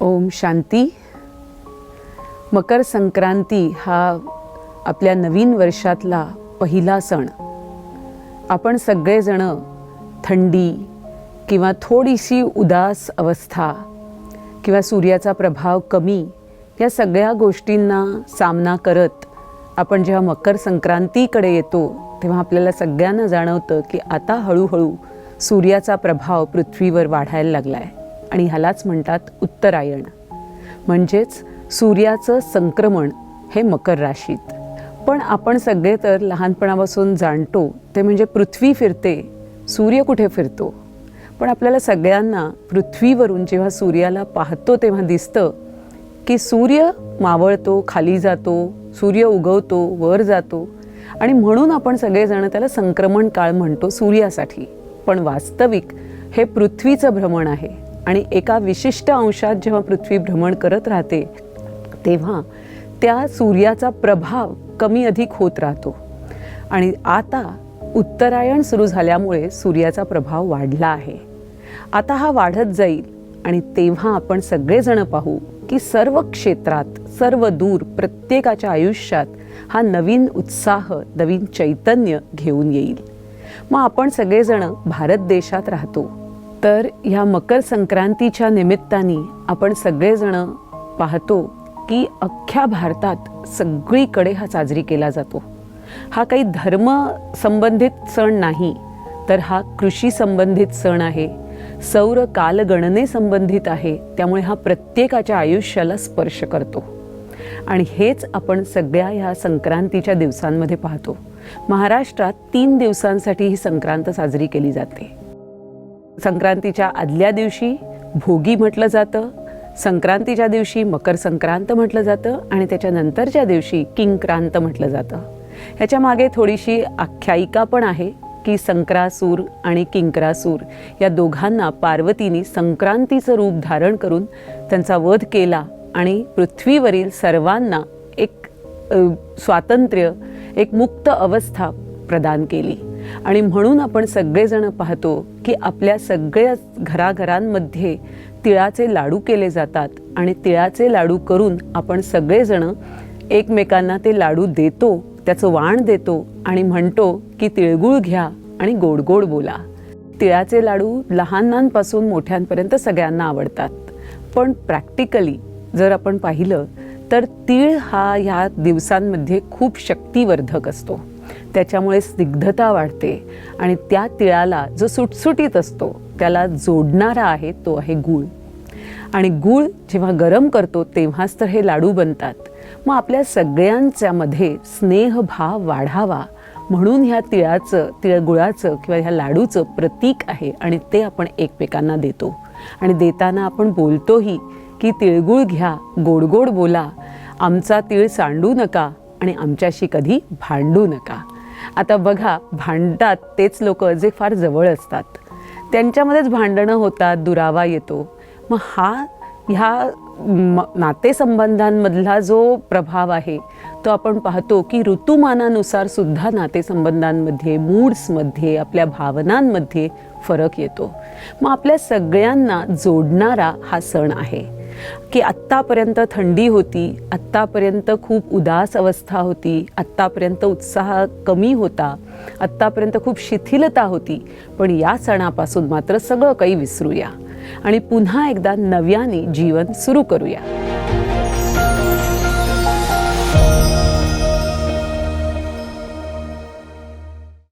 ओम शांती. मकर संक्रांती हा आपल्या नवीन वर्षातला पहिला सण. आपण सगळेजणं थंडी किंवा थोडीशी उदास अवस्था किंवा सूर्याचा प्रभाव कमी या सगळ्या गोष्टींना सामना करत आपण जेव्हा मकर संक्रांतीकडे येतो तेव्हा आपल्याला सगळ्यांना जाणवतं की आता हळूहळू सूर्याचा प्रभाव पृथ्वीवर वाढायला लागला आहे आणि ह्यालाच म्हणतात उत्तरायण. म्हणजेच सूर्याचं संक्रमण हे मकर राशीत. पण आपण सगळे तर लहानपणापासून जाणतो ते म्हणजे पृथ्वी फिरते सूर्य कुठे फिरतो. पण आपल्याला सगळ्यांना पृथ्वीवरून जेव्हा सूर्याला पाहतो तेव्हा दिसतं की सूर्य मावळतो खाली जातो सूर्य उगवतो वर जातो. आणि म्हणून आपण सगळेजण त्याला संक्रमण काळ म्हणतो सूर्यासाठी. पण वास्तविक हे पृथ्वीचं भ्रमण आहे. आणि एका विशिष्ट अंशात जेव्हा पृथ्वी भ्रमण करत राहते तेव्हा त्या सूर्याचा प्रभाव कमी अधिक होत राहतो. आणि आता उत्तरायण सुरू झाल्यामुळे सूर्याचा प्रभाव वाढला आहे. आता हा वाढत जाईल आणि तेव्हा आपण सगळेजण पाहू की सर्व क्षेत्रात सर्व दूर प्रत्येकाच्या आयुष्यात हा नवीन उत्साह नवीन चैतन्य घेऊन येईल. मग आपण सगळेजण भारत देशात राहतो. तर ह्या मकर संक्रांतीच्या निमित्ताने आपण सगळेजणं पाहतो की अख्ख्या भारतात सगळीकडे हा साजरी केला जातो. हा काही धर्म संबंधित सण नाही तर हा कृषी संबंधित सण आहे सौर कालगणने संबंधित आहे त्यामुळे हा प्रत्येकाच्या आयुष्याला स्पर्श करतो. आणि हेच आपण सगळ्या ह्या संक्रांतीच्या दिवसांमध्ये पाहतो. महाराष्ट्रात तीन दिवसांसाठी ही संक्रांत साजरी केली जाते. संक्रांतीच्या आदल्या दिवशी भोगी म्हटलं जातं संक्रांतीच्या दिवशी मकर संक्रांत म्हटलं जातं आणि त्याच्यानंतरच्या दिवशी किंक्रांत म्हटलं जातं. ह्याच्या मागे थोडीशी आख्यायिका पण आहे की संक्रासूर आणि किंक्रासूर या दोघांना पार्वतीने संक्रांतीचं रूप धारण करून त्यांचा वध केला आणि पृथ्वीवरील सर्वांना एक स्वातंत्र्य एक मुक्त अवस्था प्रदान केली. आणि म्हणून आपण सगळेजण पाहतो की आपल्या सगळ्या घराघरांमध्ये तिळाचे लाडू केले जातात आणि तिळाचे लाडू करून आपण सगळेजण एकमेकांना ते लाडू देतो त्याचं वाण देतो आणि म्हणतो की तिळगुळ घ्या आणि गोड गोड बोला. तिळाचे लाडू लहानांपासून मोठ्यांपर्यंत सगळ्यांना आवडतात. पण प्रॅक्टिकली जर आपण पाहिलं तर तीळ हा ह्या दिवसांमध्ये खूप शक्तिवर्धक असतो. त्याच्यामुळे स्निग्धता वाढते. आणि त्या तिळाला जो सुटसुटीत असतो त्याला जोडणारा आहे तो आहे गूळ. आणि गूळ जेव्हा गरम करतो तेव्हाच तर हे लाडू बनतात. मग आपल्या सगळ्यांच्यामध्ये स्नेहभाव वाढावा. म्हणून ह्या तिळाचं तिळगुळाचं किंवा ह्या लाडूचं प्रतीक आहे आणि ते आपण एकमेकांना देतो. आणि देताना आपण बोलतोही की तिळगुळ घ्या गोड गोड बोला. आमचा तिळ सांडू नका. आणि आमच्याशी कधी भांडू नका. आता बघा भांडतात तेच लोक जे फार जवळ असतात. त्यांच्यामध्येच भांडणं होतात दुरावा येतो. मग हा ह्या म नातेसंबंधांमधला जो प्रभाव आहे तो आपण पाहतो की ऋतुमानानुसार सुद्धा नातेसंबंधांमध्ये मूड्समध्ये आपल्या भावनांमध्ये फरक येतो. मग आपल्या सगळ्यांना जोडणारा हा सण आहे. की आत्तापर्यंत थंडी होती आत्तापर्यंत खूप उदास अवस्था होती आत्तापर्यंत उत्साह कमी होता आत्तापर्यंत खूप शिथिलता होती. पण या सणापासून मात्र सगळं काही विसरूया. आणि पुन्हा एकदा नव्याने जीवन सुरू करूया.